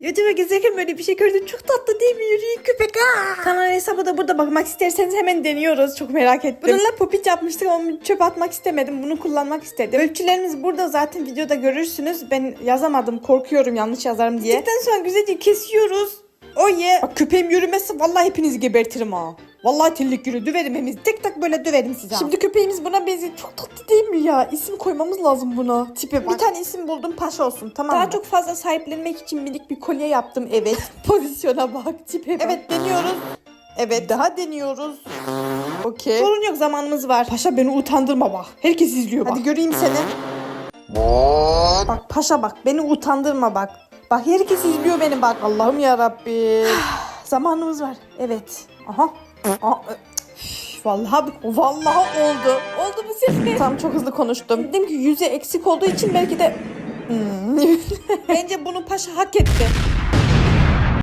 YouTube'a gezerken böyle bir şey gördüm. Çok tatlı değil mi? Yürüyün köpek. Aa! Kanal hesabı da burada bakmak isterseniz hemen deniyoruz. Çok merak ettim. Bununla popit yapmıştık ama çöp atmak istemedim. Bunu kullanmak istedim. Ölçülerimiz burada zaten videoda görürsünüz. Ben yazamadım. Korkuyorum yanlış yazarım diye. Cidden sonra güzelce kesiyoruz. O ye. Bak köpeğim yürümezse vallahi hepinizi gebertirim ha. Vallahi tellik yürü döverim hepinizi. Tek tak böyle döverim size. Şimdi köpeğimiz buna benziyor. Çok tatlı değil mi ya? İsim koymamız lazım buna. Tipe bak. Bir tane isim buldum paşa olsun tamam mı? Daha çok fazla sahiplenmek için minik bir kolye yaptım evet. Pozisyona bak tipe bak. Evet deniyoruz. Evet daha deniyoruz. Okey. Sorun yok zamanımız var. Paşa beni utandırma bak. Herkes izliyor bak. Hadi göreyim seni. Bak paşa bak beni utandırma bak. Bak herkes izliyor beni bak. Allah'ım ya Rabbim. Zamanımız var. Evet. Aha. Aa, Vallahi vallahi oldu. Oldu bu sefer. Tamam çok hızlı konuştum. Dedim ki yüze eksik olduğu için belki de Hmm. Bence bunu paşa hak etti.